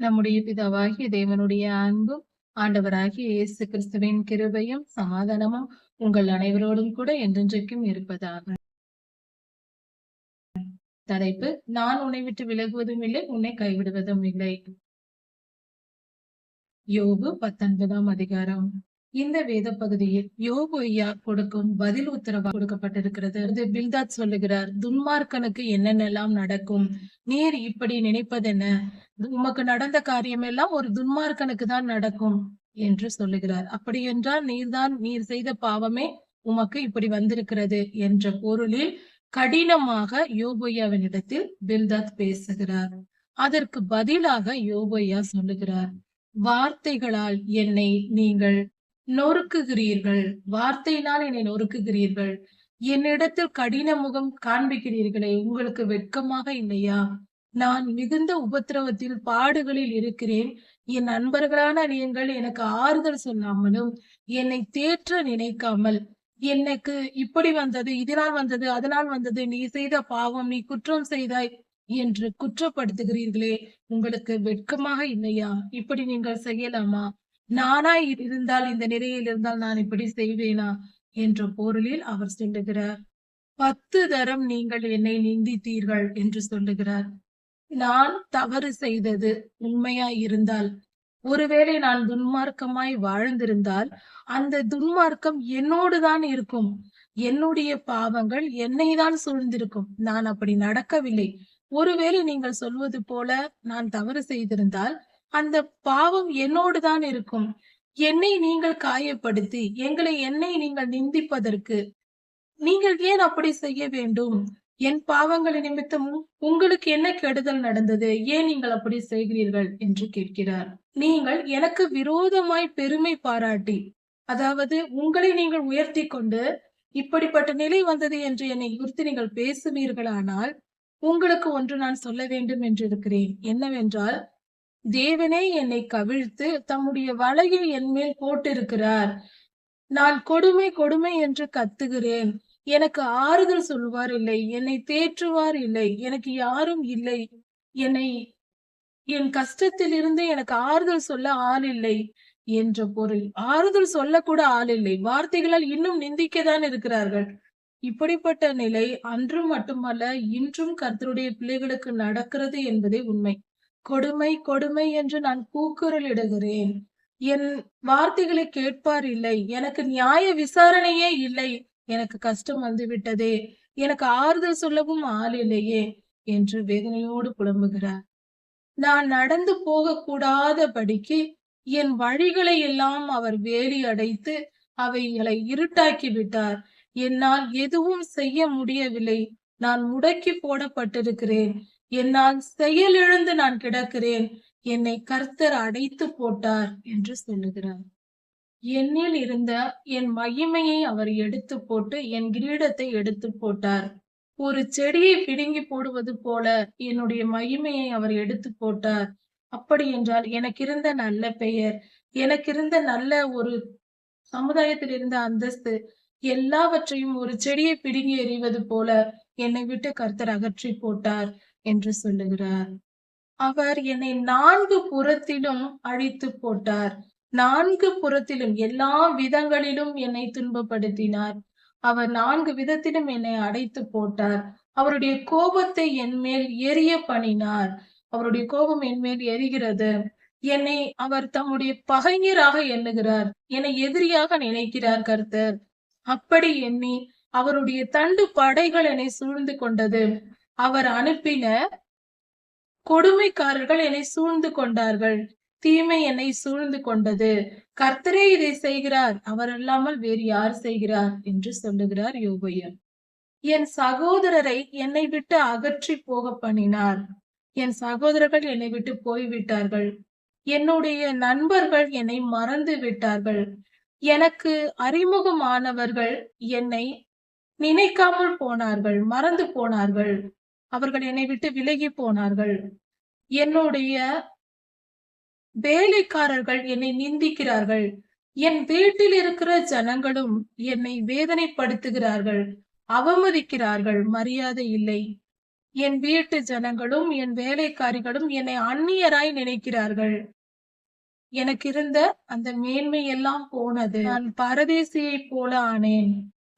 நம்முடைய பிதாவாகிய தேவனுடைய அன்பும் ஆண்டவராகிய இயேசு கிறிஸ்துவின் கிருபையும் சமாதானமும் உங்கள் அனைவரோடும் கூட என்றென்றைக்கும் இருப்பதாக. தலைப்பு நான் உன்னை விட்டு விலகுவதும் இல்லை உன்னை கைவிடுவதும் இல்லை. யோபு பத்தொன்பதாம் அதிகாரம். இந்த வேத பகுதியில் யோபு கொடுக்கும் பதில் உத்தரவு கொடுக்கப்பட்டிருக்கிறது. இது பில்தாத் சொல்லுகிறார் துன்மார்க்கனுக்கு என்னென்னலாம் நடக்கும்? நீர் இப்படி நினைப்பதென்ன? உமக்கு நடந்த காரியம் எல்லாம் ஒரு துன்மார்க்கனுக்கு தான் நடக்கும் என்று சொல்லுகிறார். அப்படி என்றால் நீர்தான் நீர் செய்த பாவமே உமக்கு இப்படி வந்திருக்கிறது என்ற பொருளில் கடினமாக யோபையாவினிடத்தில் பில்தாத் பேசுகிறார். அதற்கு பதிலாக யோபையா சொல்லுகிறார் வார்த்தைகளால் என்னை நீங்கள் நொறுக்குகிறீர்கள். வார்த்தையினால் என்னை நொறுக்குகிறீர்கள். என்னிடத்தில் கடின முகம் காண்பிக்கிறீர்களே உங்களுக்கு வெட்கமாக இல்லையா? நான் மிகுந்த உபத்திரவத்தில் பாடுகளில் இருக்கிறேன். என் நண்பர்களான நீங்கள் எனக்கு ஆறுதல் சொல்லாமலும் என்னை தேற்ற நினைக்காமல் எனக்கு இப்படி வந்தது இதனால் வந்தது அதனால் வந்தது நீ செய்த பாவம் நீ குற்றம் செய்தாய் என்று குற்றப்படுத்துகிறீர்களே உங்களுக்கு வெட்கமாக இல்லையா? இப்படி நீங்கள் செய்யலாமா? நானா இருந்தால் இந்த நிலையில் இருந்தால் நான் இப்படி செய்வேனா? என்ற பொருளில் அவர் சொல்லுகிறார் பத்து தரம் நீங்கள் என்னை நிந்தித்தீர்கள் என்று சொல்லுகிறார். நான் தவறு செய்தது உண்மையாய் இருந்தால் ஒருவேளை நான் துன்மார்க்கமாய் வாழ்ந்திருந்தால் அந்த துன்மார்க்கம் என்னோடு தான் இருக்கும். என்னுடைய பாவங்கள் என்னை தான் சூழ்ந்திருக்கும். நான் அப்படி நடக்கவில்லை. ஒருவேளை நீங்கள் சொல்வது போல நான் தவறு செய்திருந்தால் அந்த பாவம் என்னோடு தான் இருக்கும். என்னை நீங்கள் காயப்படுத்தி எங்களை என்னை நீங்கள் நிந்திப்பதற்கு நீங்கள் ஏன் அப்படி செய்ய வேண்டும்? என் பாவங்கள் நிமித்தம் உங்களுக்கு என்ன கெடுதல் நடந்தது? ஏன் நீங்கள் அப்படி செய்கிறீர்கள்? என்று கேட்கிறார். நீங்கள் எனக்கு விரோதமாய் பெருமை பாராட்டி அதாவது உங்களை நீங்கள் உயர்த்தி கொண்டு இப்படிப்பட்ட நிலை வந்தது என்று என்னை குறித்து நீங்கள் பேசுவீர்களானால் உங்களுக்கு ஒன்று நான் சொல்ல வேண்டும் என்று இருக்கிறேன் என்னவென்றால் தேவனே என்னை கவிழ்த்து தம்முடைய வலையை என்மேல் போட்டிருக்கிறார். நான் கொடுமை கொடுமை என்று கத்துகிறேன். எனக்கு ஆறுதல் சொல்வார் இல்லை என்னை தேற்றுவார் இல்லை எனக்கு யாரும் இல்லை. என்னை என் கஷ்டத்தில் இருந்து எனக்கு ஆறுதல் சொல்ல ஆள் இல்லை என்ற பொருள். ஆறுதல் சொல்லக்கூட ஆள் இல்லை. வார்த்தைகளால் இன்னும் நிந்திக்கதான் இருக்கிறார்கள். இப்படிப்பட்ட நிலை அன்றும் மட்டுமல்ல இன்றும் கர்த்தருடைய பிள்ளைகளுக்கு நடக்கிறது என்பதே உண்மை. கொடுமை கொடுமை என்று நான் கூக்குரலிடுகிறேன் என் வார்த்தைகளை கேட்பார் இல்லை. எனக்கு நியாய விசாரணையே இல்லை. எனக்கு கஷ்டம் வந்து விட்டதே எனக்கு ஆறுதல் சொல்லவும் ஆள் இல்லையே என்று வேதனையோடு புலம்புகிறார். நான் நடந்து போக கூடாதபடிக்கு என் வழிகளை எல்லாம் அவர் வேலி அடைத்து அவைகளை இருட்டாக்கி விட்டார் என்னால் எதுவும் செய்ய முடியவில்லை. நான் முடக்கி போடப்பட்டிருக்கிறேன். என்னால் செயலிழந்து நான் கிடக்கிறேன். என்னை கர்த்தர் அடைத்து போட்டார் என்று சொல்லுகிறார். என்னில் இருந்த என் மகிமையை அவர் எடுத்து போட்டு என் கிரீடத்தை எடுத்து போட்டார். ஒரு செடியை பிடுங்கி போடுவது போல என்னுடைய மகிமையை அவர் எடுத்து போட்டார். அப்படி என்றால் எனக்கு இருந்த நல்ல பெயர் எனக்கு இருந்த நல்ல ஒரு சமுதாயத்தில் இருந்த அந்தஸ்து எல்லாவற்றையும் ஒரு செடியை பிடுங்கி எறிவது போல என்னை விட்டு கர்த்தர் அகற்றி போட்டார். என்று சொல்லுகிறார். அவர் என்னை நான்கு புறத்திலும் அழித்து போட்டார். நான்கு புறத்திலும் எல்லா விதங்களிலும் என்னை துன்பப்படுத்தினார். அவர் நான்கு விதத்திலும் என்னை அடைத்து போட்டார். அவருடைய கோபத்தை என் மேல் எரிய பண்ணினார் அவருடைய கோபம் என் மேல் எரிகிறது என்னை அவர் தம்முடைய பகைஞராக எண்ணுகிறார். என்னை எதிரியாக நினைக்கிறார் கர்த்தர். அப்படி எண்ணி அவருடைய தண்டு படைகள் என்னை சூழ்ந்து கொண்டது. அவர் அனுப்பின கொடுமைக்காரர்கள் என்னை சூழ்ந்து கொண்டார்கள். தீமை என்னை சூழ்ந்து கொண்டது. கர்த்தரே இதை செய்கிறார். அவர் அல்லாமல் வேறு யார் செய்கிறார்? என்று சொல்லுகிறார் யோகையன் என் சகோதரரை என்னை விட்டு அகற்றி போக பண்ணினார். என் சகோதரர்கள் என்னை விட்டு போய்விட்டார்கள். என்னுடைய நண்பர்கள் என்னை மறந்து விட்டார்கள். எனக்கு அறிமுகமானவர்கள் என்னை நினைக்காமல் போனார்கள் மறந்து போனார்கள். அவர்கள் என்னை விட்டு விலகி போனார்கள். என்னுடைய வேலைக்காரர்கள் என்னை நிந்திக்கிறார்கள். என் வீட்டில் இருக்கிற ஜனங்களும் என்னை வேதனைப்படுத்துகிறார்கள். அவமதிக்கிறார்கள். மரியாதை இல்லை. என் வீட்டு ஜனங்களும் என் வேலைக்காரிகளும் என்னை அந்நியராய் நினைக்கிறார்கள். எனக்கு இருந்த அந்த மேன்மை எல்லாம் போனது. நான் பரதேசியைப் போல ஆனேன்.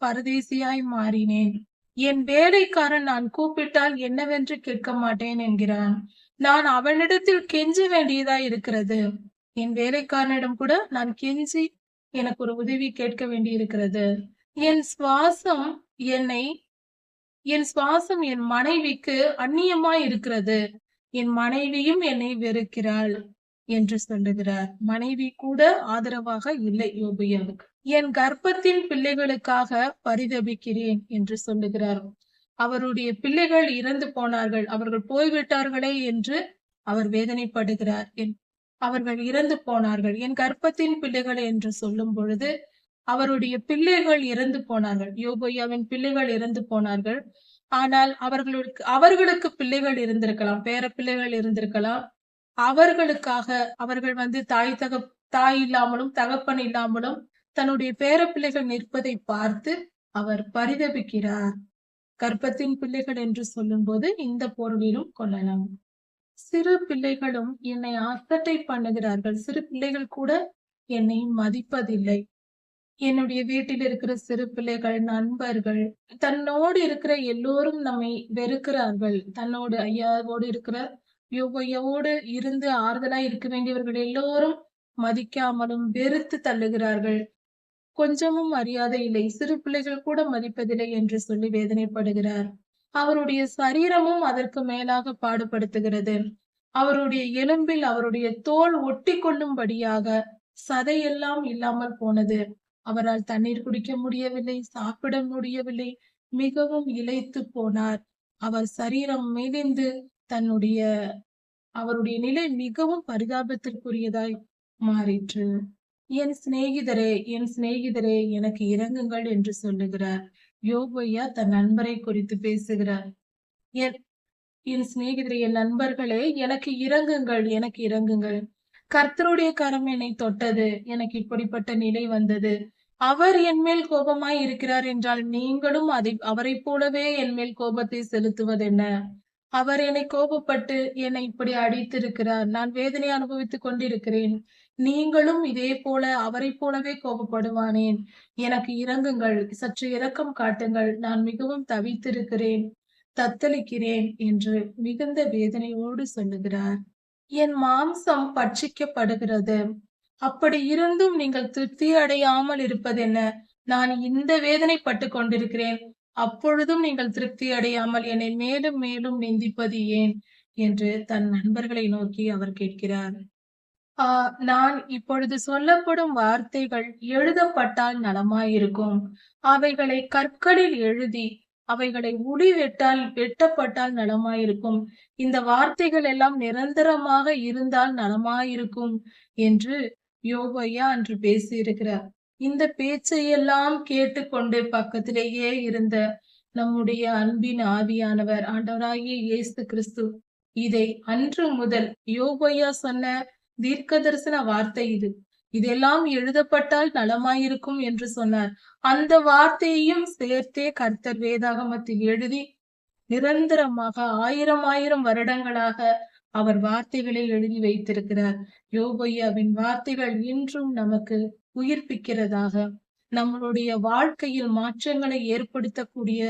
பரதேசியாய் மாறினேன். என் வேலைக்காரன் நான் கூப்பிட்டால் என்னவென்று கேட்க மாட்டேன் என்கிறான். நான் அவனிடத்தில் கெஞ்ச வேண்டியதா இருக்கிறது. என் வேலைக்காரனிடம் கூட நான் கெஞ்சி எனக்கு ஒரு உதவி கேட்க வேண்டியிருக்கிறது. என் சுவாசம் என்னை என் சுவாசம் என் மனைவிக்கு அந்நியமாய் இருக்கிறது. என் மனைவியும் என்னை வெறுக்கிறாள். என்று சொல்லுகிறார். மனைவி கூட ஆதரவாக இல்லை யோபியாவுக்கு. என் கர்ப்பத்தின் பிள்ளைகளுக்காக பரிதபிக்கிறேன் என்று சொல்லுகிறார். அவருடைய பிள்ளைகள் இறந்து போனார்கள் அவர்கள் போய்விட்டார்களே என்று அவர் வேதனைப்படுகிறார். என் அவர்கள் இறந்து போனார்கள். என் கர்ப்பத்தின் பிள்ளைகள் என்று சொல்லும் பொழுது அவருடைய பிள்ளைகள் இறந்து போனார்கள். யோபையாவின் பிள்ளைகள் இறந்து போனார்கள். ஆனால் அவர்களுக்கு அவர்களுக்கு பிள்ளைகள் இருந்திருக்கலாம் பேர பிள்ளைகள் இருந்திருக்கலாம். அவர்களுக்காக அவர்கள் வந்து தாய் தக தாய் இல்லாமலும் தகப்பன் இல்லாமலும் தன்னுடைய பேர பிள்ளைகள் நிற்பதை பார்த்து அவர் பரிதபிக்கிறார். கர்ப்பத்தின் பிள்ளைகள் என்று சொல்லும்போது இந்த பொருளிலும் கொள்ளலாம். சிறு பிள்ளைகளும் என்னை அசட்டை பண்ணுகிறார்கள். சிறு பிள்ளைகள் கூட என்னை மதிப்பதில்லை. என்னுடைய வீட்டில் இருக்கிற சிறு பிள்ளைகள் நண்பர்கள் தன்னோடு இருக்கிற எல்லோரும் நம்மை வெறுக்கிறார்கள். தன்னோடு ஐயாவோடு இருக்கிற யோகையோடு இருந்து ஆறுதலா இருக்க வேண்டியவர்கள் எல்லோரும் மதிக்காமலும் வெறுத்து தள்ளுகிறார்கள். கொஞ்சமும் மரியாதை இல்லை. சிறு பிள்ளைகள் கூட மதிப்பதில்லை என்று சொல்லி வேதனைப்படுகிறார். அவருடைய சரீரமும் அதற்கு மேலாக பாடுபடுத்துகிறது. அவருடைய எலும்பில் அவருடைய தோல் ஒட்டி கொள்ளும்படியாக சதையெல்லாம் இல்லாமல் போனது. அவரால் தண்ணீர் குடிக்க முடியவில்லை சாப்பிட முடியவில்லை மிகவும் இழைத்து போனார். அவர் சரீரம் மெலிந்து தன்னுடைய அவருடைய நிலை மிகவும் பரிதாபத்திற்குரியதாய் மாறிற்று. என் சிநேகிதரே என் சிநேகிதரே எனக்கு இறங்குங்கள் என்று சொல்லுகிறார். யோபையா தன் நண்பரை குறித்து பேசுகிறார். என் என் சிநேகிதரே என் நண்பர்களே எனக்கு இறங்குங்கள் எனக்கு இறங்குங்கள். கர்த்தருடைய கரம் என்னை தொட்டது எனக்கு இப்படிப்பட்ட நிலை வந்தது. அவர் என் மேல் கோபமாய் இருக்கிறார் என்றால் நீங்களும் அதை அவரைப் போலவே என் மேல் கோபத்தை செலுத்துவதென்ன? அவர் என்னை கோபப்பட்டு என்னை இப்படி அடித்திருக்கிறார். நான் வேதனை அனுபவித்துக் கொண்டிருக்கிறேன். நீங்களும் இதே போல அவரைப் போலவே கோபப்படுவானேன். எனக்கு இறங்குங்கள் சற்று இரக்கம் காட்டுங்கள். நான் மிகவும் தவித்திருக்கிறேன். தத்தளிக்கிறேன் என்று மிகுந்த வேதனையோடு சொல்லுகிறார். என் மாம்சம் பட்சிக்கப்படுகிறது. அப்படி இருந்தும் நீங்கள் திருப்தி அடையாமல் இருப்பதென்ன? நான் இந்த வேதனை பட்டு கொண்டிருக்கிறேன். அப்பொழுதும் நீங்கள் திருப்தி அடையாமல் என்னை மேலும் மேலும் நிந்திப்பது ஏன்? என்று தன் நண்பர்களை நோக்கி அவர் கேட்கிறார். ஆஹ் நான் இப்பொழுது சொல்லப்படும் வார்த்தைகள் எழுதப்பட்டால் நலமாயிருக்கும். அவைகளை கற்களில் எழுதி அவைகளை உடி வெட்டால் வெட்டப்பட்டால் நலமாயிருக்கும். இந்த வார்த்தைகள் எல்லாம் நிரந்தரமாக இருந்தால் நலமாயிருக்கும் என்று யோகையா அன்று பேசியிருக்கிறார். இந்த பேச்சையெல்லாம் கேட்டுக்கொண்டு பக்கத்திலேயே இருந்த நம்முடைய அன்பின் ஆவியானவர் ஆண்டவராகிய இயேசு கிறிஸ்து. இதை அன்று முதல் யோகையா சொன்ன தீர்க்க தரிசன வார்த்தை இது. இதெல்லாம் எழுதப்பட்டால் நலமாயிருக்கும் என்று சொன்னார். அந்த வார்த்தையையும் சேர்த்தே கர்த்தர் வேதாகமத்தில் எழுதி நிரந்தரமாக ஆயிரம் ஆயிரம் வருடங்களாக அவர் வார்த்தைகளில் எழுதி வைத்திருக்கிறார். யோபையாவின் வார்த்தைகள் இன்றும் நமக்கு உயிர்ப்பிக்கிறதாக. நம்மளுடைய வாழ்க்கையில் மாற்றங்களை ஏற்படுத்தக்கூடிய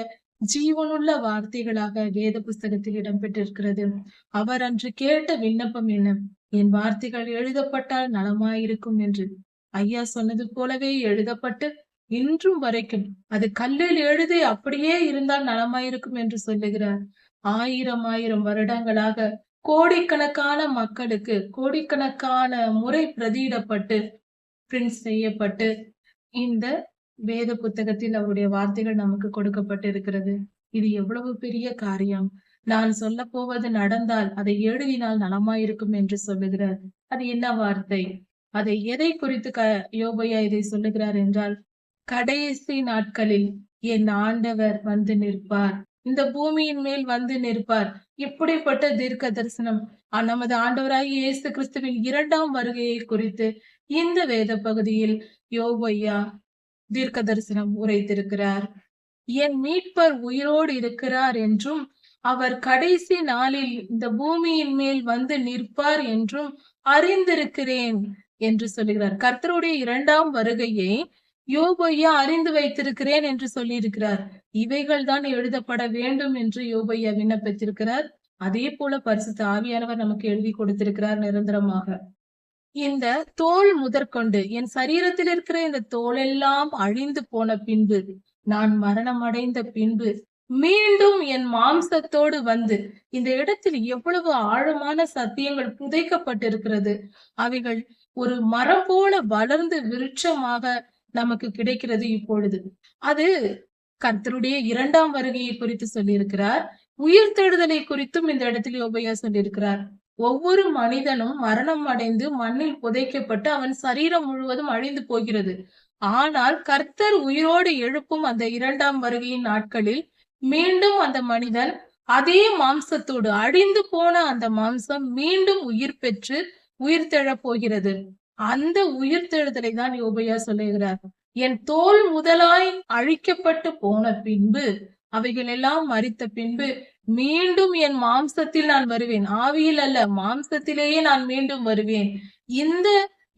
ஜீவனுள்ள வார்த்தைகளாக வேத புஸ்தகத்தில் இடம்பெற்றிருக்கிறது. அவர் அன்று கேட்ட விண்ணப்பம் என்ன? என் வார்த்தைகள் எழுதப்பட்டால் நலமாயிருக்கும் என்று. ஐயா சொன்னது போலவே எழுதப்பட்டு இன்றும் வரைக்கும் அது கல்லில் எழுதி அப்படியே இருந்தால் நலமாயிருக்கும் என்று சொல்லுகிறார். ஆயிரம் ஆயிரம் வருடங்களாக கோடிக்கணக்கான மக்களுக்கு கோடிக்கணக்கான முறை பிரதியிடப்பட்டு பிரிண்ட் செய்யப்பட்டு இந்த வேத புத்தகத்தில் அவருடைய வார்த்தைகள் நமக்கு கொடுக்கப்பட்டு இருக்கிறது இது எவ்வளவு பெரிய காரியம். நான் சொல்ல போவது நடந்தால் அதை எழுதினால் நலமாயிருக்கும் என்று சொல்லுகிறார் அது என்ன வார்த்தை? அதை எதை குறித்து க யோபையா இதை சொல்லுகிறார் என்றால் கடைசி நாட்களில் என் ஆண்டவர் வந்து நிற்பார். இந்த பூமியின் மேல் வந்து நிற்பார். இப்படிப்பட்ட தீர்க்க தரிசனம் நமது ஆண்டவராகிய இயேசு கிறிஸ்துவின் இரண்டாம் வருகையை குறித்து இந்த வேத பகுதியில் யோபையா தீர்க்க தரிசனம் உரைத்திருக்கிறார். என் மீட்பர் உயிரோடு இருக்கிறார் என்றும் அவர் கடைசி நாளில் இந்த பூமியின் மேல் வந்து நிற்பார் என்றும் அறிந்திருக்கிறேன் என்று சொல்லுகிறார். கர்த்தருடைய இரண்டாம் வருகையை யோபையா அறிந்து வைத்திருக்கிறேன் என்று சொல்லியிருக்கிறார். இவைகள் தான் எழுதப்பட வேண்டும் என்று யோபையா விண்ணப்பித்திருக்கிறார். அதே போல பரிசு ஆவியானவர் நமக்கு எழுதி கொடுத்திருக்கிறார் நிரந்தரமாக. இந்த தோல் முதற்கொண்டு என் சரீரத்தில் இருக்கிற இந்த தோலெல்லாம் அழிந்து போன பின்பு நான் மரணம் அடைந்த பின்பு மீண்டும் என் மாம்சத்தோடு வந்து இந்த இடத்தில் எவ்வளவு ஆழமான சத்தியங்கள் புதைக்கப்பட்டிருக்கிறது. அவைகள் ஒரு மரம் போல வளர்ந்து விருட்சமாக நமக்கு கிடைக்கிறது இப்பொழுது. அது கர்த்தருடைய இரண்டாம் வருகையை குறித்து சொல்லியிருக்கிறார். உயிர் தேடுதலை குறித்தும் இந்த இடத்தில் யோபையா சொல்லியிருக்கிறார். ஒவ்வொரு மனிதனும் மரணம் அடைந்து மண்ணில் புதைக்கப்பட்டு அவன் சரீரம் முழுவதும் அழிந்து போகிறது. ஆனால் கர்த்தர் உயிரோடு எழுப்பும் அந்த இரண்டாம் வருகையின் நாட்களில் மீண்டும் அந்த மனிதன் அதே மாம்சத்தோடு அழிந்து போன அந்த மாம்சம் மீண்டும் உயிர் பெற்று உயிர் போகிறது. அந்த உயிர்த்தெழுதலை தான் யோபையா சொல்லுகிறார். என் தோல் முதலாய் அழிக்கப்பட்டு போன பின்பு அவைகள் எல்லாம் மறித்த பின்பு மீண்டும் என் மாம்சத்தில் நான் வருவேன். ஆவியில் அல்ல மாம்சத்திலேயே நான் மீண்டும் வருவேன். இந்த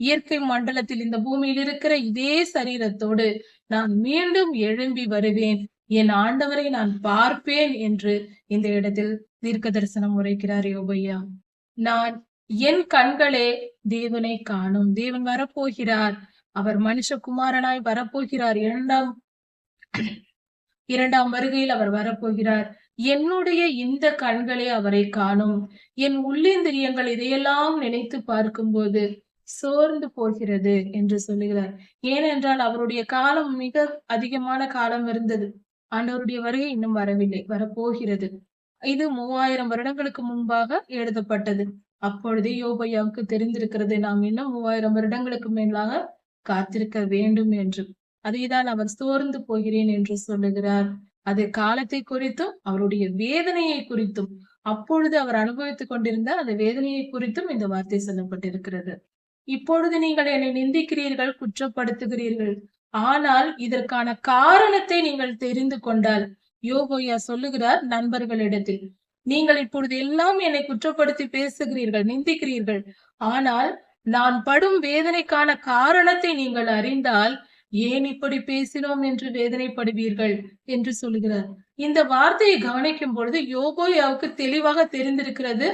இயற்கை மண்டலத்தில் இந்த பூமியில் இருக்கிற இதே சரீரத்தோடு நான் மீண்டும் எழும்பி வருவேன். என் ஆண்டவரை நான் பார்ப்பேன் என்று இந்த இடத்தில் தீர்க்க தரிசனம் உரைக்கிறார் யோபையா. நான் என் கண்களே தேவனை காணும். தேவன் வரப்போகிறார். அவர் மனுஷகுமாரனாய் வரப்போகிறார். இரண்டாம் இரண்டாம் வருகையில் அவர் வரப்போகிறார். என்னுடைய இந்த கண்களே அவரை காணும். என் உள்ளேந்திரியங்கள் இதையெல்லாம் நினைத்து பார்க்கும்போது சோர்ந்து போகிறது என்று சொல்லுகிறார். ஏனென்றால் அவருடைய காலம் மிக அதிகமான காலம் இருந்தது. ஆண்டவருடைய வருகை இன்னும் வரவில்லை வரப்போகிறது. இது மூவாயிரம் வருடங்களுக்கு முன்பாக எழுதப்பட்டது. அப்பொழுது யோபையாவுக்கு தெரிந்திருக்கிறது. நாம் இன்னும் மூவாயிரம் வருடங்களுக்கு மேலாக காத்திருக்க வேண்டும் என்று. அதைதான் அவர் சோர்ந்து போகிறேன் என்று சொல்லுகிறார். அது காலத்தை குறித்தும் அவருடைய வேதனையை குறித்தும் அப்பொழுது அவர் அனுபவித்துக் கொண்டிருந்த அந்த வேதனையை குறித்தும் இந்த வார்த்தை சொல்லப்பட்டிருக்கிறது. இப்பொழுது நீங்கள் என்னை நிந்திக்கிறீர்கள் குற்றப்படுத்துகிறீர்கள். ஆனால் இதற்கான காரணத்தை நீங்கள் தெரிந்து கொண்டால் யோகோயா சொல்லுகிறார் நண்பர்களிடத்தில் நீங்கள் இப்பொழுது எல்லாம் என்னை குற்றப்படுத்தி பேசுகிறீர்கள் நிந்திக்கிறீர்கள். ஆனால் நான் படும் வேதனைக்கான காரணத்தை நீங்கள் அறிந்தால் ஏன் இப்படி பேசினோம் என்று வேதனைப்படுவீர்கள் என்று சொல்லுகிறார் இந்த வார்த்தையை கவனிக்கும் பொழுது யோகோயாவுக்கு தெளிவாக தெரிந்திருக்கிறது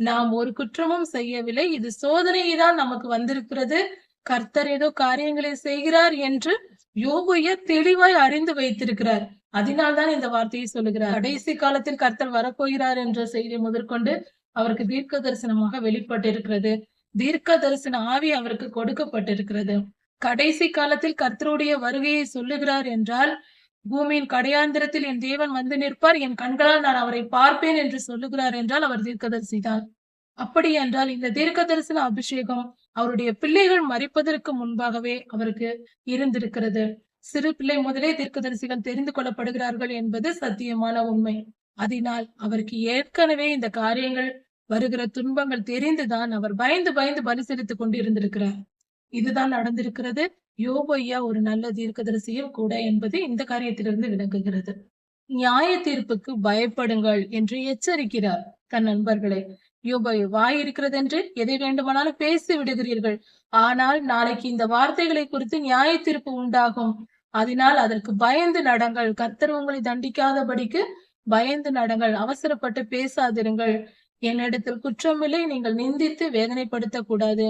நாம் ஒரு குற்றமும் செய்யவில்லை இது சோதனையை தான் நமக்கு வந்திருக்கிறது கர்த்தர் ஏதோ காரியங்களை செய்கிறார் என்று யோகுய தெளிவாய் அறிந்து வைத்திருக்கிறார். அதனால்தான் இந்த வார்த்தையை சொல்லுகிறார். கடைசி காலத்தில் கர்த்தர் வரப்போகிறார் என்ற செய்தி முதற்கொண்டு அவருக்கு தீர்க்க தரிசனமாக வெளிப்பட்டிருக்கிறது. தீர்க்க தரிசன ஆவி அவருக்கு கொடுக்கப்பட்டிருக்கிறது. கடைசி காலத்தில் கர்த்தருடைய வருகையை சொல்லுகிறார் என்றால் பூமியின் கடையாந்திரத்தில் என் தேவன் வந்து நிற்பார் என் கண்களால் நான் அவரை பார்ப்பேன் என்று சொல்லுகிறார் என்றால் அவர் தீர்க்கதரிசி தான். அப்படி என்றால் இந்த தீர்க்க தரிசன அபிஷேகம் அவருடைய பிள்ளைகள் மறிப்பதற்கு முன்பாகவே அவருக்கு இருந்திருக்கிறது. சிறு பிள்ளை முதலே தீர்க்கதரிசிகள் தெரிந்து கொள்ளப்படுகிறார்கள் என்பது சத்தியமான உண்மை. அதனால் அவருக்கு ஏற்கனவே இந்த காரியங்கள் வருகிற துன்பங்கள் தெரிந்துதான் அவர் பயந்து பயந்து பலி செலுத்திக் கொண்டிருந்திருக்கிறார். இதுதான் நடந்திருக்கிறது. யோபையா ஒரு நல்ல தீர்க்கதரிசியும் கூட என்பது இந்த காரியத்திலிருந்து விளங்குகிறது. நியாய தீர்ப்புக்கு பயப்படுங்கள் என்று எச்சரிக்கிறார். தன் நண்பர்களை யோபை வாய் இருக்கிறது என்று எதை வேண்டுமானாலும் பேசி விடுகிறீர்கள். ஆனால் நாளைக்கு இந்த வார்த்தைகளை குறித்து நியாய தீர்ப்பு உண்டாகும். அதனால் அதற்கு பயந்து நடங்கள். கர்த்தர் உங்களை தண்டிக்காதபடிக்கு பயந்து நடங்கள். அவசரப்பட்டு பேசாதிருங்கள். என்னிடத்தில் குற்றமில்லை. நீங்கள் நிந்தித்து வேதனைப்படுத்த கூடாது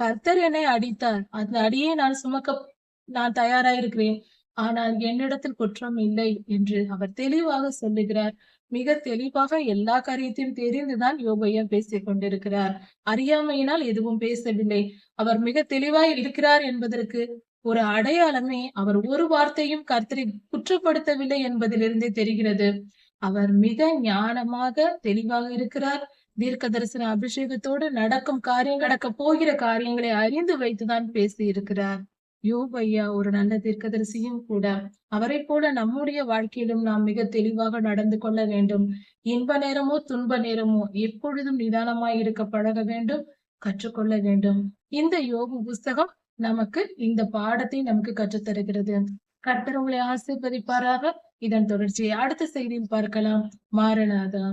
கர்த்தர் என்னை அடித்தார். அந்த அடியை நான் சுமக்க நான் தயாராயிருக்கிறேன். ஆனால் என்னிடத்தில் குற்றம் இல்லை என்று அவர் தெளிவாக சொல்லுகிறார். மிக தெளிவாக எல்லா காரியத்தையும் தெரிந்துதான் யோபையா பேசிக் கொண்டிருக்கிறார். அறியாமையினால் எதுவும் பேசவில்லை. அவர் மிக தெளிவாய் இருக்கிறார் என்பதற்கு ஒரு அடையாளமே அவர் ஒரு வார்த்தையும் கர்த்தரை குற்றப்படுத்தவில்லை என்பதிலிருந்தே தெரிகிறது. அவர் மிக ஞானமாக தெளிவாக இருக்கிறார். தீர்க்க தரிசன அபிஷேகத்தோடு நடக்கும் காரியம் நடக்க போகிற காரியங்களை அறிந்து வைத்துதான் பேசி இருக்கிறார். யோபையா ஒரு நல்ல தீர்க்கதரிசியும் கூட. அவரை போல நம்முடைய வாழ்க்கையிலும் நாம் மிக தெளிவாக நடந்து கொள்ள வேண்டும். இன்ப நேரமோ துன்ப நேரமோ எப்பொழுதும் நிதானமாய் இருக்க பழக வேண்டும் கற்றுக்கொள்ள வேண்டும். இந்த யோபு புஸ்தகம் நமக்கு இந்த பாடத்தை நமக்கு கற்றுத்தருகிறது. கர்த்தர் உங்களை ஆசீர்வதிப்பாராக. இதன் தொடர்ச்சியை அடுத்த செய்தியில் பார்க்கலாம். மாறனாதா.